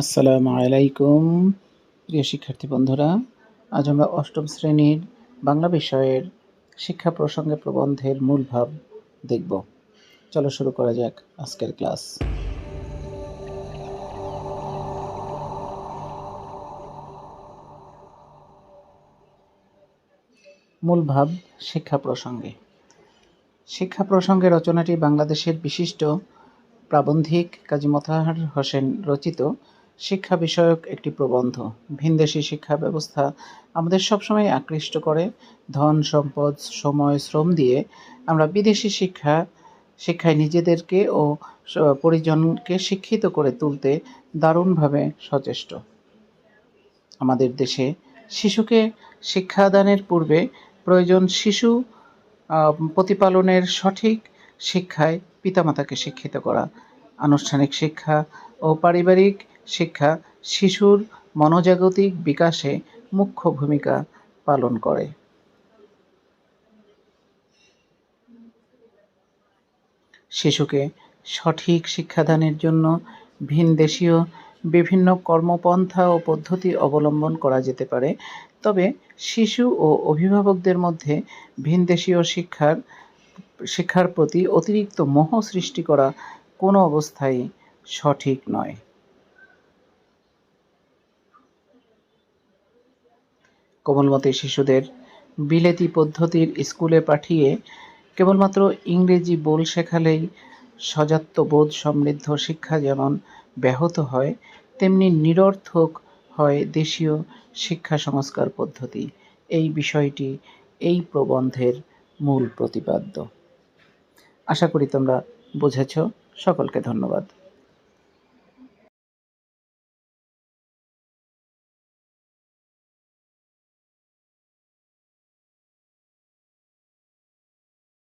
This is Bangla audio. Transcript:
আসসালামু আলাইকুম, প্রিয় শিক্ষার্থী বন্ধুরা। আজ আমরা অষ্টম শ্রেণির বাংলা বিষয়ের শিক্ষা প্রসঙ্গে প্রবন্ধের মূল ভাব দেখব। চলো শুরু করা যাক আজকের ক্লাস। মূল ভাব শিক্ষা প্রসঙ্গে। শিক্ষা প্রসঙ্গে রচনাটি বাংলাদেশের বিশিষ্ট প্রাবন্ধিক কাজী মোতাহার হোসেন রচিত। শিক্ষা বিষয়ক একটি প্রবন্ধ। ভিনদেশি শিক্ষা ব্যবস্থা আমাদের সবসময় আকৃষ্ট করে। ধন, সম্পদ, সময়, শ্রম দিয়ে আমরা বিদেশি শিক্ষা, শিক্ষায় নিজেদেরকে ও পরিজনকে শিক্ষিত করে তুলতে দারুণভাবে সচেষ্ট। আমাদের দেশে শিশুকে শিক্ষাদানের পূর্বে প্রয়োজন শিশু প্রতিপালনের সঠিক শিক্ষায় পিতামাতাকে শিক্ষিত করা। আনুষ্ঠানিক শিক্ষা ও পারিবারিক শিক্ষা শিশুর মনোজাগতিক বিকাশে মুখ্য ভূমিকা পালন করে। শিশুকে সঠিক শিক্ষাদানের জন্য ভিনদেশীয় বিভিন্ন কর্মপন্থা ও পদ্ধতি অবলম্বন করা যেতে পারে। তবে শিশু ও অভিভাবকদের মধ্যে ভিনদেশীয় শিক্ষার শিক্ষার প্রতি অতিরিক্ত মোহ সৃষ্টি করা কোনো অবস্থায় সঠিক নয়। কোমলমতি শিশুদের বিলেতি পদ্ধতির স্কুলে পাঠিয়ে কেবলমাত্র ইংরেজি বল শেখালেই সজাত্যবোধ সমৃদ্ধ শিক্ষা যেমন ব্যাহত হয়, তেমনি নিরর্থক হয় দেশীয় শিক্ষা সংস্কার পদ্ধতি। এই বিষয়টি এই প্রবন্ধের মূল প্রতিপাদ্য। আশা করি তোমরা বুঝেছ। সকলকে ধন্যবাদ।